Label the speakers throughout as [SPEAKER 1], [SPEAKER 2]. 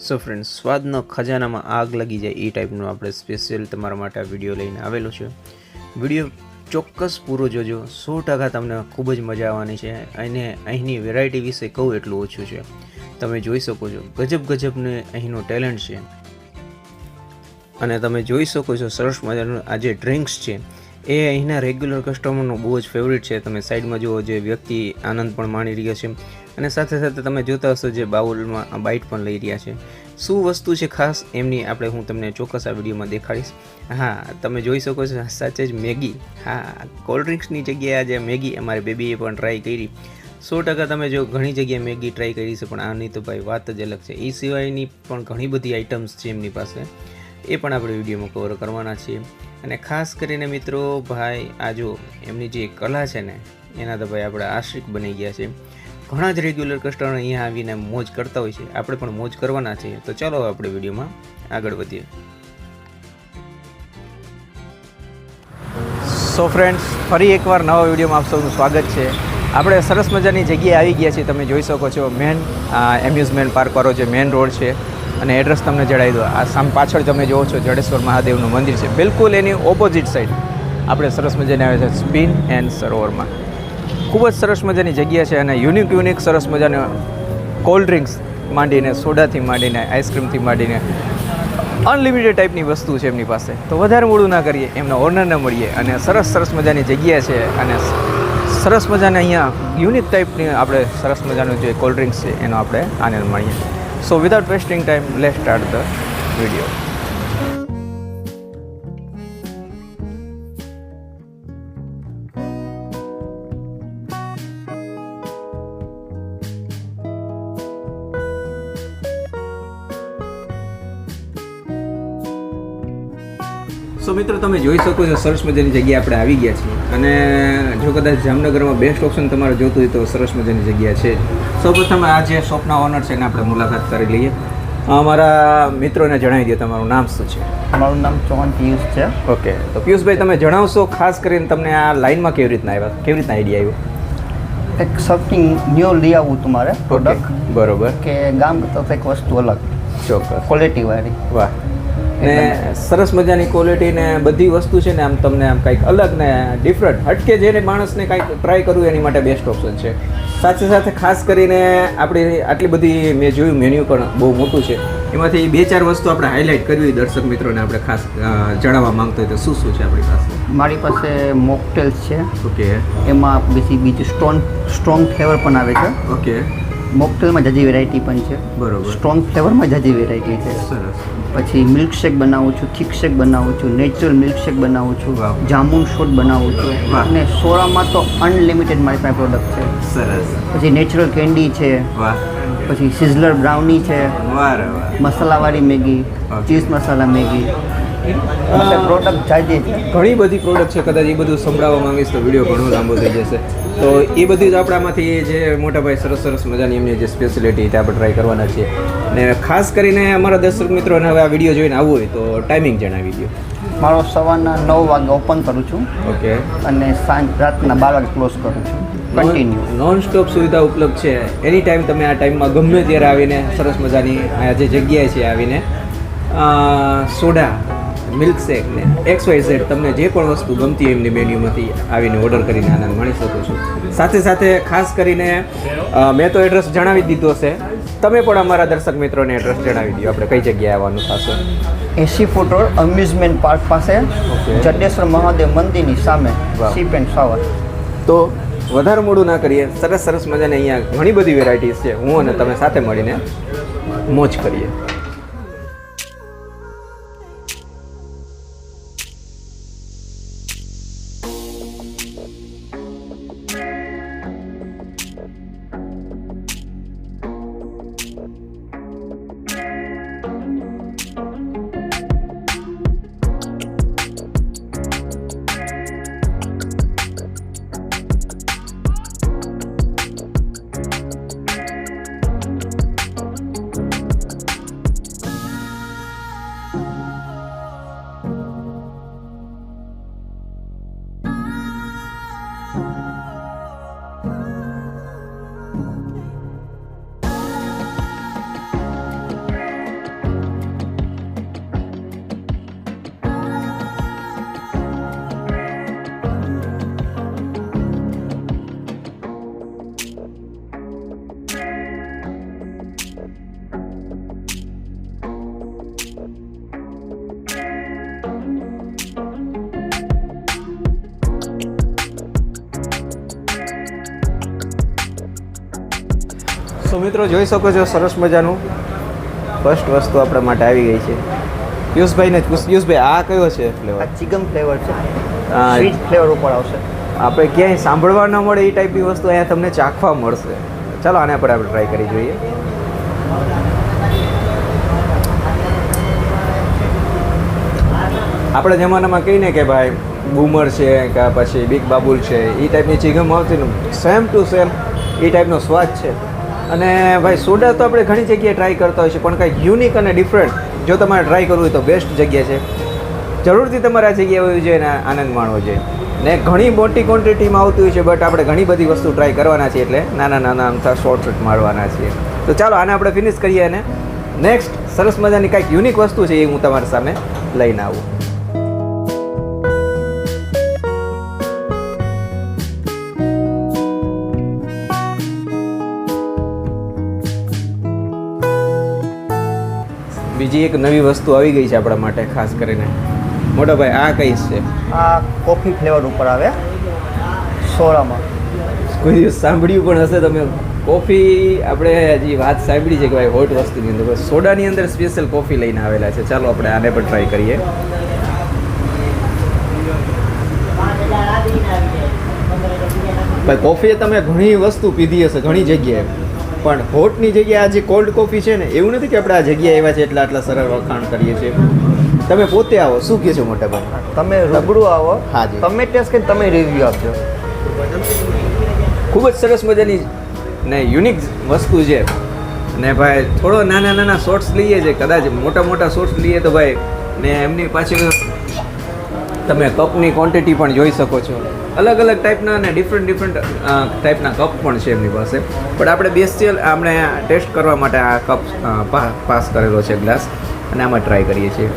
[SPEAKER 1] So friends સ્વાદનો ખજાનામાં આગ લાગી જાય એ ટાઈપનું આપણે સ્પેશિયલ તમારા માટે આ વીડિયો લઈને આવેલો છે. વીડિયો ચોક્કસ પૂરો જોજો. સો ટકા તમને ખૂબ જ મજા આવવાની છે અને અહીંની વેરાયટી વિશે કહું એટલું ઓછું છે. તમે જોઈ શકો છો, ગજબ ગજબને અહીંનું ટેલેન્ટ છે. અને તમે જોઈ શકો છો સરસ મજાનું આ જે ડ્રિંક્સ છે એ અહીંના રેગ્યુલર કસ્ટમરનું બહુ જ ફેવરિટ છે. તમે સાઈડમાં જુઓ જે વ્યક્તિ આનંદ પણ માણી રહ્યા છે. અને સાથે સાથે તમે જોતા હશો જે બાઉલમાં બાઇટ પણ લઈ રહ્યા છે. શું વસ્તુ છે ખાસ? એમની આપણે હું તમને ચોક્કસ આ વિડીયોમાં દેખાડીશ. હા, તમે જોઈ શકો છો સાચે જ મેગી. હા કોલ્ડ ડ્રિંક્સની જગ્યાએ આજે મેગી અમારી બેબીએ પણ ટ્રાય કરી. સો ટકા તમે જો ઘણી જગ્યાએ મેગી ટ્રાય કરી છે, પણ આની તો ભાઈ વાત જ અલગ છે. એ સિવાયની પણ ઘણી બધી આઇટમ્સ છે એમની પાસે. એ પણ આપણે વિડીયોમાં કવર કરવાના છીએ. અને ખાસ કરીને મિત્રો, ભાઈ, આ જો એમની જે કલા છે ને, એના તો ભાઈ આપણે આશ્રિક બની ગયા છે. ઘણા જ રેગ્યુલર કસ્ટમર અહીંયા આવીને મોજ કરતા હોય છે. આપણે પણ મોજ કરવાના છીએ. તો ચાલો આપણે વિડીયોમાં આગળ વધીએ. સો ફ્રેન્ડ્સ ફરી એકવાર નવા વિડીયોમાં આપ સૌનું સ્વાગત છે. આપણે સરસ મજાની જગ્યાએ આવી ગયા છીએ. તમે જોઈ શકો છો મેન એમ્યુઝમેન્ટ પાર્કવાળો જે મેન રોડ છે. અને એડ્રેસ તમને જણાવી દો આ સામ પાછળ તમે જુઓ છો જડેશ્વર મહાદેવનું મંદિર છે. બિલકુલ એની ઓપોઝિટ સાઈડ આપણે સરસ મજાની આવે છે સ્પિન એન્ડ સરોવરમાં ખૂબ જ સરસ મજાની જગ્યા છે અને યુનિક યુનિક સરસ મજાની કોલ્ડ ડ્રિંક્સ માંડીને, સોડાથી માંડીને આઈસ્ક્રીમથી માંડીને અનલિમિટેડ ટાઈપની વસ્તુ છે એમની પાસે. તો વધારે મોડું ના કરીએ, એમના ઓનરને મળીએ અને સરસ સરસ મજાની જગ્યા છે અને સરસ મજાને અહીંયા યુનિક ટાઈપની આપણે સરસ મજાનું જે કોલ્ડ ડ્રિંક્સ છે એનો આપણે આનંદ માણીએ. So without wasting time, let's start the video. સો મિત્રો તમે જોઈ શકો છો સરસ મજાની જગ્યા આપણે આવી ગયા છીએ. અને જો કદાચ જામનગરમાં બેસ્ટ ઓપ્શન તમારે જોતું હોય તો સરસ મજાની જગ્યા છે. સૌપ્રથમ આ જે શોપના ઓનર છે એને આપણે મુલાકાત કરી લઈએ. અમારા મિત્રોને જણાવી દો તમારું નામ શું છે?
[SPEAKER 2] મારું નામ ચૌહાણ પિયુષ છે.
[SPEAKER 1] ઓકે તો પિયુષભાઈ તમે જણાવશો ખાસ કરીને તમને આ લાઇનમાં કેવી રીતના આવ્યા? કેવી રીતના આઈડિયા આવ્યો?
[SPEAKER 2] એક સમથિંગ ન્યુ લઈ આવવું તમારે પ્રોડક્ટ
[SPEAKER 1] બરોબર.
[SPEAKER 2] કે ગામ કરતાં એક વસ્તુ અલગ.
[SPEAKER 1] ચોક્કસ.
[SPEAKER 2] ક્વોલિટી વાળી.
[SPEAKER 1] વાહ. ને સરસ મજાની ક્વોલિટી ને બધી વસ્તુ છે ને આમ તમને આમ કંઈક અલગ ને ડિફરન્ટ હટકે જેને માણસને કંઈક ટ્રાય કરવું એની માટે બેસ્ટ ઓપ્શન છે. સાથે સાથે ખાસ કરીને આપણી આટલી બધી મેં જોયું મેન્યુ પણ બહુ મોટું છે. એમાંથી બે ચાર વસ્તુ આપણે હાઇલાઇટ કરવી દર્શક મિત્રોને આપણે ખાસ જણાવવા માંગતો હોય તો શું શું છે આપણી પાસે?
[SPEAKER 2] મારી પાસે મોકટેલ્સ છે.
[SPEAKER 1] ઓકે
[SPEAKER 2] એમાં બીજી બીજું સ્ટ્રોંગ સ્ટ્રોંગ ફ્લેવર પણ આવે છે.
[SPEAKER 1] ઓકે
[SPEAKER 2] મોકટેલમાં જાજી વેરાયટી પણ છે.
[SPEAKER 1] બરોબર.
[SPEAKER 2] સ્ટ્રોંગ ફ્લેવરમાં જાજી વેરાયટી છે.
[SPEAKER 1] સરસ.
[SPEAKER 2] પછી મિલ્ક શેક બનાવું છું થીક શેક બનાવું છું નેચરલ મિલ્ક શેક બનાવું છું. જામુન શોટ બનાવું છું. અને સોળામાં તો અનલિમિટેડ મારી પાસે પ્રોડક્ટ છે.
[SPEAKER 1] સરસ.
[SPEAKER 2] પછી નેચરલ કેન્ડી છે. પછી સિઝલર બ્રાઉની છે. મસાલાવાળી Maggi cheese masala Maggi. Product જાજી છે.
[SPEAKER 1] ઘણી બધી પ્રોડક્ટ છે કદાચ એ બધું સંભળાવવા માંગીશ તો વીડિયો ઘણો લાંબો થઈ જશે. તો એ બધી જ આપણામાંથી જે મોટા ભાઈ સરસ સરસ મજાની એમની જે સ્પેશિયાલિટી તે આપણે ટ્રાય કરવાના છીએ. ને ખાસ કરીને અમારા દર્શક મિત્રોને હવે આ વીડિયો જોઈને આવવું હોય તો ટાઈમિંગ જણાવી દો
[SPEAKER 2] મારો સવારના નવ વાગે ઓપન કરું છું.
[SPEAKER 1] ઓકે
[SPEAKER 2] અને સાંજ રાતના બાર વાગે ક્લોઝ કરું છું. કન્ટિન્યુ
[SPEAKER 1] નોન સ્ટોપ સુવિધા ઉપલબ્ધ છે. એની ટાઈમ તમે આ ટાઈમમાં ગમે ત્યારે આવીને સરસ મજાની આ જે જગ્યાએ છે આવીને સોડા મિલ્ક શેક ને એક્સ વાય ઝેડ તમને જે પણ વસ્તુ ગમતી એમની મેન્યુમાંથી આવીને ઓર્ડર કરીને આનંદ માણી શકો છો. સાથે સાથે ખાસ કરીને મેં તો એડ્રેસ જણાવી દીધો છે. તમે પણ અમારા દર્શક મિત્રોને એડ્રેસ જણાવી દો આપણે કઈ જગ્યાએ આવવાનું થશે?
[SPEAKER 2] એસી ફૂટ રોડ અમ્યુઝમેન્ટ પાર્ક પાસે. જડેશ્વર મહાદેવ મંદિરની સામે. સીપ એન્ડ શાવર
[SPEAKER 1] તો વધારે મોડું ના કરીએ. સરસ સરસ મજાની અહીંયા ઘણી બધી વેરાયટીઝ છે. હું અને તમે સાથે મળીને મોજ કરીએ. સો મિત્રો જોઈ શકો છો સરસ મજાનું ફર્સ્ટ વસ્તુ આપણા માટે આવી ગઈ છે. પિયુષભાઈને પિયુષભાઈ આ કયો છે ફ્લેવર
[SPEAKER 2] ચિકન ફ્લેવર છે.
[SPEAKER 1] આ
[SPEAKER 2] સ્વીટ ફ્લેવર ઉપર આવશે.
[SPEAKER 1] આપણે ક્યાંય સાંભળવા ન મળે એ ટાઈપની વસ્તુ અહીંયા તમને ચાખવા મળશે. ચાલો આના પણ આપણે ટ્રાય કરી જોઈએ. આપણા જમાનામાં કહીને કે ભાઈ બૂમર છે કે પછી બિગ બાબુલ છે એ ટાઈપની ચીગમ આવતી સેમ ટુ સેમ એ ટાઈપનો સ્વાદ છે. અને ભાઈ સોડા તો આપણે ઘણી જગ્યાએ ટ્રાય કરતા હોય છે, પણ કંઈક યુનિક અને ડિફરન્ટ જો તમારે ટ્રાય કરવું હોય તો બેસ્ટ જગ્યા છે. જરૂરથી તમારે આ જગ્યાએ હોવી જોઈએ અને આનંદ માણવો જોઈએ ને ઘણી મોટી ક્વોન્ટિટીમાં આવતી હોય છે બટ આપણે ઘણી બધી વસ્તુ ટ્રાય કરવાના છીએ એટલે નાના નાના અમથા શોર્ટ શોર્ટ મારવાના છીએ. તો ચાલો આને આપણે ફિનિશ કરીએ અને નેક્સ્ટ સરસ મજાની કાંઈક યુનિક વસ્તુ છે એ હું તમારી સામે લઈને આવું. બીજી એક નવી વસ્તુ આવી ગઈ છે આપણા માટે ખાસ કરીને. મોટા ભાઈ આ કઈ છે?
[SPEAKER 2] આ કોફી ફ્લેવર ઉપર આવે. સોડામાં.
[SPEAKER 1] કોઈ દિવસ સાંભળ્યું પણ હશે તમે. કોફી આપણે હજી વાત સાંભળી છે કે ભાઈ હોટ વસ્તુની અંદર. સોડાની અંદર સ્પેશિયલ કોફી લઈને આવેલા છે. ચાલો આપણે આને પણ ટ્રાય કરીએ. ભાઈ કોફી તમે ઘણી વસ્તુ પીધી હશે ઘણી જગ્યાએ. પણ હોટની જગ્યાએ આ જે કોલ્ડ કોફી છે ને એવું નથી કે આપણે આ જગ્યાએ આવ્યા છે એટલા આટલા સરળ વખાણ કરીએ છીએ. તમે પોતે આવો શું કહે છો મોટા ભાઈ?
[SPEAKER 2] તમે રૂબરૂ આવો.
[SPEAKER 1] હાજી.
[SPEAKER 2] તમે ટેસ્ટ કરીને તમે રિવ્યુ આપજો.
[SPEAKER 1] ખૂબ જ સરસ મજાની ને યુનિક વસ્તુ છે. ને ભાઈ થોડો નાના નાના શોર્ટ્સ લઈએ છે. કદાચ મોટા મોટા શોર્ટ્સ લઈએ તો ભાઈ ને એમની પાછળ તમે કપની ક્વોન્ટિટી પણ જોઈ શકો છો. અલગ અલગ ટાઈપના અને ડિફરન્ટ ડિફરન્ટ ટાઈપના કપ પણ છે એમની પાસે. પણ આપણે બેસ્ટિયલ આપણે ટેસ્ટ કરવા માટે આ કપ પાસ કરેલો છે ગ્લાસ અને આમાં ટ્રાય કરીએ છીએ.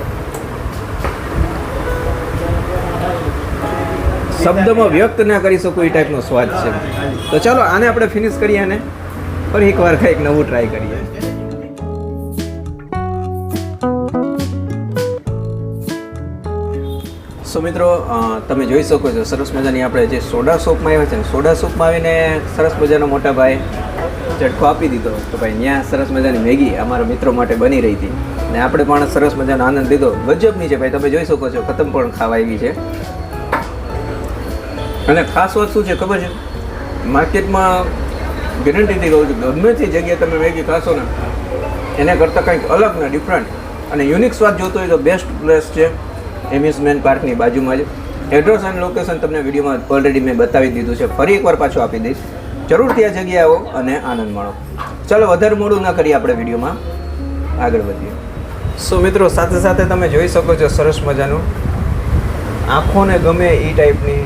[SPEAKER 1] શબ્દમાં વ્યક્ત ના કરી શકું એ ટાઈપનો સ્વાદ છે. તો ચાલો આને આપણે ફિનિશ કરીએ અને ફરી એકવાર કંઈક નવું ટ્રાય કરીએ. સો મિત્રો તમે જોઈ શકો છો, સરસ મજાની આપણે જે સોડા સોપમાં આવ્યા છે ને સોડા સોપમાં આવીને સરસ મજાનો મોટા ભાઈ ઝટકો આપી દીધો. તો ભાઈ ત્યાં સરસ મજાની મેગી અમારા મિત્રો માટે બની રહી હતી. ને આપણે પણ સરસ મજાનો આનંદ લીધો. ગજબની છે ભાઈ, તમે જોઈ શકો છો, ખતમ પણ ખાવા આવી છે. અને ખાસ વાત શું છે ખબર છે? માર્કેટમાં ગેરંટીથી કહું છું, ગમે તે જગ્યાએ તમે મેગી ખાશો ને, એને કરતાં કંઈક અલગ ને ડિફરન્ટ અને યુનિક સ્વાદ જોતો હોય તો બેસ્ટ પ્લેસ છે. એમ્યુઝમેન્ટ પાર્કની બાજુમાં જ. એડ્રેસ અને લોકેશન તમને વિડીયોમાં ઓલરેડી મેં બતાવી દીધું છે. ફરી એકવાર પાછું આપી દઈશ. જરૂરથી આ જગ્યાએ આવો અને આનંદ માણો. ચાલો વધારે મોડું ન કરીએ આપણે વિડીયોમાં. આગળ વધીએ. સો મિત્રો સાથે સાથે તમે જોઈ શકો છો સરસ મજાનું. આંખોને ગમે એ ટાઈપની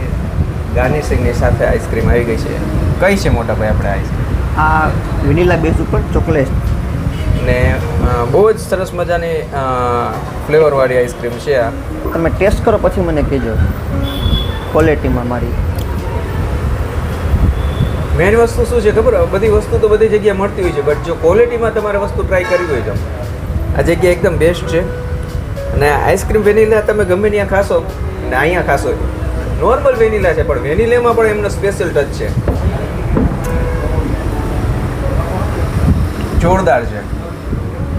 [SPEAKER 1] ગાર્નિશિંગની સાથે આઈસ્ક્રીમ આવી ગઈ છે. કઈ છે મોટા ભાઈ આપણે આઈસ્ક્રીમ
[SPEAKER 2] આ વિનીલા બેઝ ઉપર ચોકલેટ
[SPEAKER 1] ને બહુ જ સરસ મજાની ફ્લેવરવાળી આઈસ્ક્રીમ છે આ.
[SPEAKER 2] તમે ટેસ્ટ કરો પછી મને કહેજો. ક્વોલિટીમાં મારી.
[SPEAKER 1] મેઇન વસ્તુ શું છે ખબર? બધી વસ્તુ તો બધી જગ્યાએ મળતી હોય છે બટ જો ક્વોલિટીમાં તમારે વસ્તુ ટ્રાય કરવી હોય તો. આ જગ્યા એકદમ બેસ્ટ છે. અને આઈસ્ક્રીમ વેનીલા તમે ગમે ત્યાં ખાશો ને અહીંયા ખાશો. નોર્મલ વેનીલા છે પણ વેનીલામાં પણ એમનો સ્પેશિયલ ટચ છે. જોરદાર છે.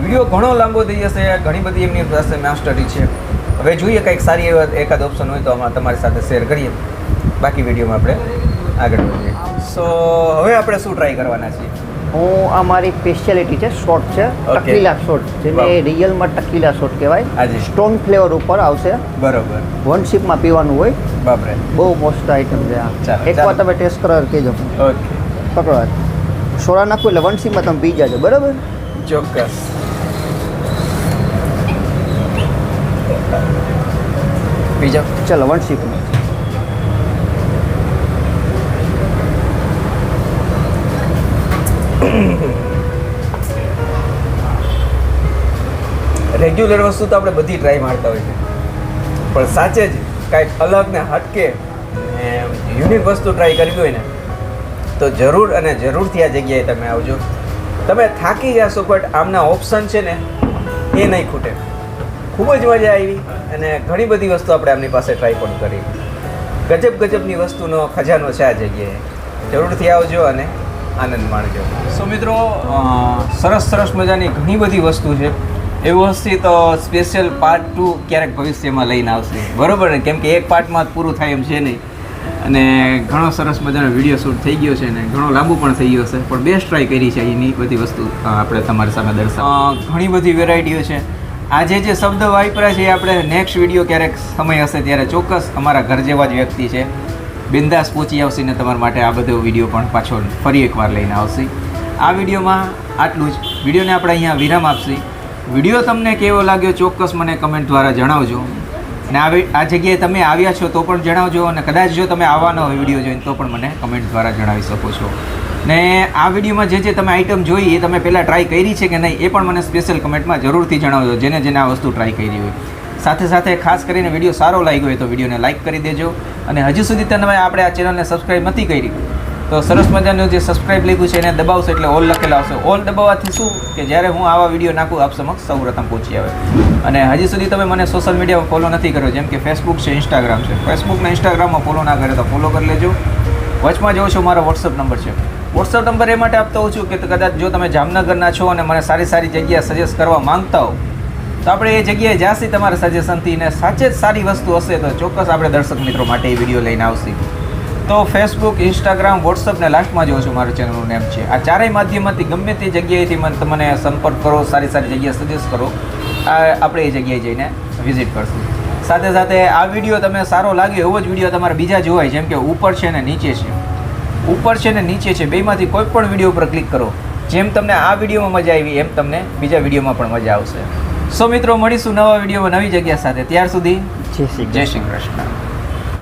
[SPEAKER 1] વીડિયો ઘણો લાંબો થઈ જશે ઘણી બધી એમની પાસે માસ્ટરી છે. હવે જોઈએ કંઈક સારી એવા એકાદ ઓપ્શન હોય તો આમાં તમારી સાથે શેર કરીએ. બાકી વિડીયોમાં આપણે આગળ વધીએ. સો હવે આપણે શું ટ્રાય કરવાના છીએ?
[SPEAKER 2] હું આ મારી સ્પેશિયાલિટી છે શોર્ટ છે. ટકીલા શોર્ટ જેને રિયલમાં ટકીલા શોર્ટ કહેવાય. સ્ટોન ફ્લેવર ઉપર આવશે.
[SPEAKER 1] બરોબર.
[SPEAKER 2] વન શીપમાં પીવાનું હોય.
[SPEAKER 1] બાપરે.
[SPEAKER 2] બહુ મોસ્ટ આઈટમ છે એકવાર તમે ટેસ્ટ કરો કહેજો.
[SPEAKER 1] ઓકે
[SPEAKER 2] પકડો. સોડા નાખું એટલે વન શીપમાં તમે પી જાજો બરાબર?
[SPEAKER 1] ચોક્કસ. બીજા
[SPEAKER 2] ચલો વન શીપમાં
[SPEAKER 1] રેગ્યુલર વસ્તુ તો આપણે બધી ટ્રાય મારતા હોય છે પણ સાચે જ કાંઈક અલગ ને હટકે યુનિક વસ્તુ ટ્રાય કરવી હોય ને, તો જરૂર અને જરૂરથી આ જગ્યાએ તમે આવજો. તમે થાકી જશો બટ આમના ઓપ્શન છે ને એ નહીં ખૂટે. ખૂબ જ મજા આવી અને ઘણી બધી વસ્તુ આપણે એમની પાસે ટ્રાય પણ કરી. ગજબ ગજબની વસ્તુનો ખજાનો છે આ જગ્યાએ. જરૂરથી આવજો અને આનંદ માણજો. સો મિત્રો સરસ સરસ મજાની ઘણી બધી વસ્તુ છે. એ હશે તો સ્પેશિયલ પાર્ટ ટુ ક્યારેક ભવિષ્યમાં લઈને આવશે. બરોબર ને? કેમ કે એક પાર્ટમાં જ પૂરું થાય એમ છે નહીં. અને ઘણો સરસ મજાનો વીડિયો શૂટ થઈ ગયો છે ને ઘણો લાંબુ પણ થઈ ગયો છે. પણ બેસ્ટ ટ્રાય કરી છે એની બધી વસ્તુ આપણે તમારી સામે દર્શાવ ઘણી બધી વેરાયટીઓ છે. આજે જે શબ્દ વાપર્યા છે એ આપણે નેક્સ્ટ વીડિયો ક્યારેક સમય હશે ત્યારે ચોક્કસ અમારા ઘર જેવા જ વ્યક્તિ છે. બિંદાસ પહોંચી આવશે ને તમારા માટે આ બધો વીડિયો પણ પાછો ફરી એકવાર લઈને આવશે. આ વિડીયોમાં આટલું જ. વિડીયોને આપણે અહીંયા વિરામ આપશી. વીડિયો તમને કેવો લાગ્યો ચોક્કસ મને કમેન્ટ દ્વારા જણાવજો. અને આ આ જગ્યાએ તમે આવ્યા છો તો પણ જણાવજો અને કદાચ જો તમે આવવાનો હોય વીડિયો જોઈને તો પણ મને કમેન્ટ દ્વારા જણાવી શકો છો. ને આ વિડીયોમાં જે જે તમે આઈટમ જોઈ, એ તમે પહેલાં ટ્રાય કરી છે કે નહીં, એ પણ મને સ્પેશિયલ કમેન્ટમાં જરૂરથી જણાવજો, જેને જેને આ વસ્તુ ટ્રાય કરી હોય. સાથે સાથે ખાસ કરીને વીડિયો સારો લાગ્યો હોય તો વિડીયોને લાઇક કરી દેજો. અને હજુ સુધી તમે આપણે આ ચેનલને સબસ્ક્રાઈબ નથી કરી, તો સરસ મજાનું જે સબસ્ક્રાઇબ લીધું છે એને દબાવશો એટલે ઓલ લખેલા આવશે. ઓલ દબાવવાથી શું? કે જ્યારે હું આવા વીડિયો નાખું, આપ સમક્ષ સૌ પ્રથમ પહોંચી આવે. અને હજી સુધી તમે મને સોશિયલ મીડિયામાં ફોલો નથી કર્યો, જેમ કે ફેસબુક છે ઇન્સ્ટાગ્રામ છે. ફેસબુકને ઇન્સ્ટાગ્રામમાં ફોલો ના કરે તો ફોલો કરી લેજો. વચમાં જોઉં છું, મારો વોટ્સઅપ નંબર છે. વોટ્સઅપ નંબર એ માટે આપતો હોઉં છું કે કદાચ જો તમે જામનગરના છો અને મને સારી સારી જગ્યા સજેસ્ટ કરવા માંગતા હો, તો આપણે એ જગ્યાએ જ્યાંથી તમારા સજેશનથી ને સાચે જ સારી વસ્તુ હશે તો ચોક્કસ આપણે દર્શક મિત્રો માટે એ વીડિયો લઈને આવશે. તો ફેસબુક ઇન્સ્ટાગ્રામ વોટ્સઅપને લાસ્ટમાં જોઉં છું મારું ચેનલનું નેમ છે. આ ચારેય માધ્યમમાંથી ગમે તે જગ્યાએથી મને તમને સંપર્ક કરો, સારી સારી જગ્યા સજેસ્ટ કરો. આપણે એ જગ્યાએ જઈને વિઝિટ કરશું. સાથે સાથે આ વીડિયો તમે સારો લાગ્યો એવો જ વીડિયો તમારે બીજા જોવાય, જેમ કે ઉપર છે ને નીચે છે. ઉપર છે ને નીચે છે બેમાંથી કોઈ પણ વીડિયો ઉપર ક્લિક કરો. જેમ તમને આ વિડીયોમાં મજા આવી એમ તમને બીજા વિડીયોમાં પણ મજા આવશે. સો મિત્રો મળીશું નવા વિડીયોમાં નવી જગ્યા સાથે. ત્યાર સુધી
[SPEAKER 2] જય શ્રી
[SPEAKER 1] જય શ્રી કૃષ્ણ.